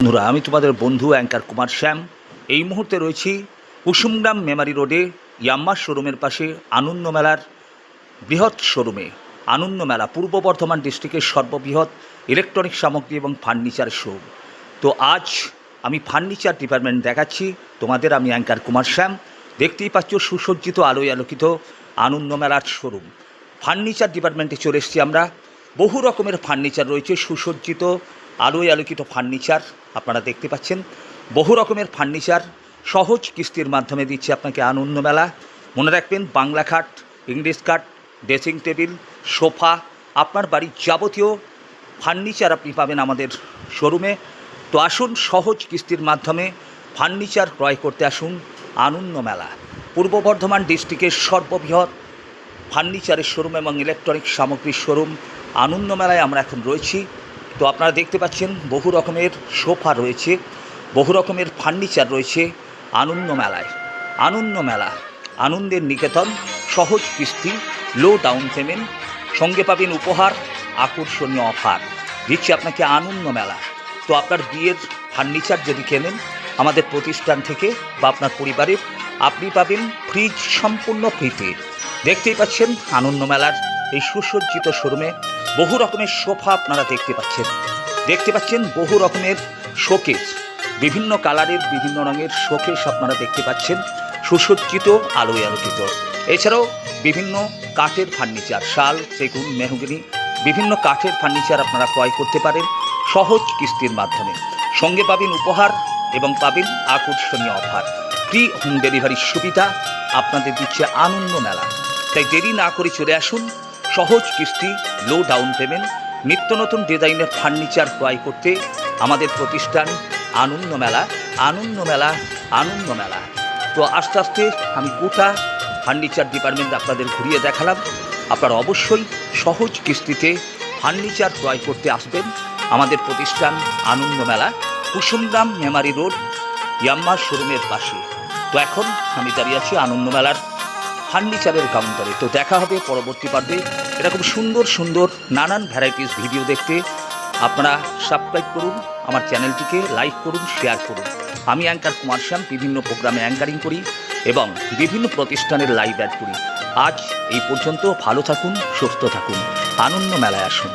বন্ধুরা, আমি তোমাদের বন্ধু অ্যাঙ্কার কুমার শ্যাম। এই মুহূর্তে রয়েছি কুসুমগ্রাম মেমারি রোডে, ইয়াম্মা শোরুমের পাশে আনন্দ মেলার বৃহৎ শোরুমে। আনন্দ মেলা পূর্ব বর্ধমান ডিস্ট্রিক্টের সর্ববৃহৎ ইলেকট্রনিক সামগ্রী এবং ফার্নিচার শোরুম। তো আজ আমি ফার্নিচার ডিপার্টমেন্ট দেখাচ্ছি। তোমাদের আমি অ্যাঙ্কার কুমার শ্যাম। দেখতেই পাচ্ছ সুসজ্জিত আলোয় আলোকিত আনন্দ মেলার শোরুম। ফার্নিচার ডিপার্টমেন্টে চলে এসেছি আমরা। বহু রকমের ফার্নিচার রয়েছে, সুসজ্জিত আলোয় আলোকিত ফার্নিচার আপনারা দেখতে পাচ্ছেন। বহু রকমের ফার্নিচার সহজ কিস্তির মাধ্যমে দিচ্ছে আপনাকে আনন্দ মেলা। মনে রাখবেন, বাংলা খাট, English cut dressing table, sofa, আপনার বাড়ির যাবতীয় ফার্নিচার আপনি পাবেন আমাদের শোরুমে। তো আসুন, সহজ কিস্তির মাধ্যমে ফার্নিচার ক্রয় করতে আসুন, আনন্দ মেলা। পূর্ব বর্ধমান ডিস্ট্রিক্টের সর্ববৃহৎ ফার্নিচারের শোরুম এবং ইলেকট্রনিক সামগ্রীর শোরুম। আনন্দ মেলায় আমরা এখন রয়েছি। তো আপনারা দেখতে পাচ্ছেন বহু রকমের সোফা রয়েছে, বহু রকমের ফার্নিচার রয়েছে আনন্দ মেলায়। আনন্দ মেলা, আনন্দের নিকেতন, সহজ কিস্তি লো ডাউন পেমেন্ট সঙ্গে পাবেন উপহার, আকর্ষণীয় অফার দিচ্ছে আপনাকে আনন্দ মেলা। তো আপনার বিয়ের ফার্নিচার যদি কেনেন, আমাদের প্রতিষ্ঠান থেকে বা আপনার পরিবারের, আপনি পাবেন ফ্রিজ সম্পূর্ণ ফ্রিতে দেখতেই পাচ্ছেন আনন্দ মেলার এই সুসজ্জিত শোরুমে বহু রকমের সোফা আপনারা দেখতে পাচ্ছেন। দেখতে পাচ্ছেন বহু রকমের শোকেস। বিভিন্ন কালারের, বিভিন্ন রঙের শোকেস আপনারা দেখতে পাচ্ছেন। সুসজ্জিত, আলোয় আলোকিত। এছাড়াও বিভিন্ন কাঠের ফার্নিচার, শাল, সেগুন, মেহগিনি, বিভিন্ন কাঠের ফার্নিচার আপনারা ক্রয় করতে পারেন সহজ কিস্তির মাধ্যমে। সঙ্গে পাবেন উপহার এবং পাবেন আকর্ষণীয় অফার। ফ্রি হোম ডেলিভারির সুবিধা আপনাদের দিচ্ছে আনন্দ মেলা। তাই দেরি না করে চলে আসুন সহজ কিস্তি লো ডাউন পেমেন্ট নিত্য নতুন ডিজাইনের ফার্নিচার ক্রয় করতে আমাদের প্রতিষ্ঠান আনন্দ মেলা আনন্দ মেলা আনন্দ মেলা। তো আস্তে আস্তে আমি গোটা ফার্নিচার ডিপার্টমেন্ট আপনাদের ঘুরিয়ে দেখালাম। আপনারা অবশ্যই সহজ কিস্তিতে ফার্নিচার ক্রয় করতে আসবেন আমাদের প্রতিষ্ঠান আনন্দ মেলা, কুসুমগ্রাম মেমারি রোড, ইয়াম্মা শোরুমের পাশে। তো এখন আমি দাঁড়িয়ে আছি আনন্দ মেলার ফার্নিচারের কাউন্টারে। তো দেখা হবে পরবর্তী পর্বে। এরকম সুন্দর সুন্দর, নানান ভ্যারাইটিস ভিডিও দেখতে। আপনারা সাবস্ক্রাইব করুন, আমার চ্যানেলটিকে লাইক করুন শেয়ার করুন। আমি অ্যাঙ্কার কুমার শ্যাম, বিভিন্ন প্রোগ্রামে অ্যাঙ্কারিং করি এবং বিভিন্ন প্রতিষ্ঠানের লাইভ অ্যাড করি। আজ এই পর্যন্ত ভালো থাকুন, সুস্থ থাকুন। আনন্দ মেলায় আসুন।